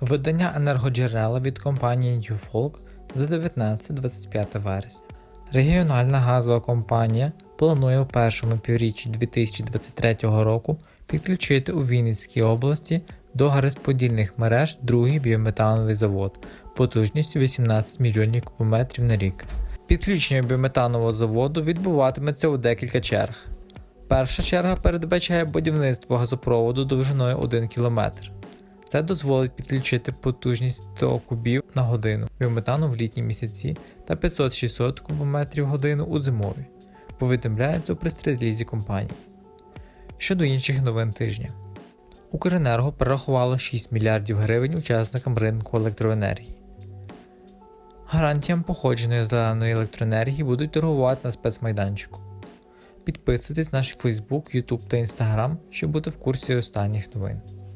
Видання енергоджерела від компанії NewFolk за 19-25 вересня. Регіональна газова компанія планує у першому півріччі 2023 року підключити у Вінницькій області до газорозподільних мереж другий біометановий завод потужністю 18 мільйонів кубометрів на рік. Підключення біометанового заводу відбуватиметься у декілька черг. Перша черга передбачає будівництво газопроводу довжиною 1 км. Це дозволить підключити потужність 100 кубів на годину біометану в літні місяці та 500-600 кубометрів годину у зимові. Повідомляється у прес-релізі компанії. Щодо інших новин тижня. Укренерго перерахувало 6 мільярдів гривень учасникам ринку електроенергії. Гарантіям походженої зеленої електроенергії будуть торгувати на спецмайданчику. Підписуйтесь на наш Facebook, YouTube та Instagram, щоб бути в курсі останніх новин.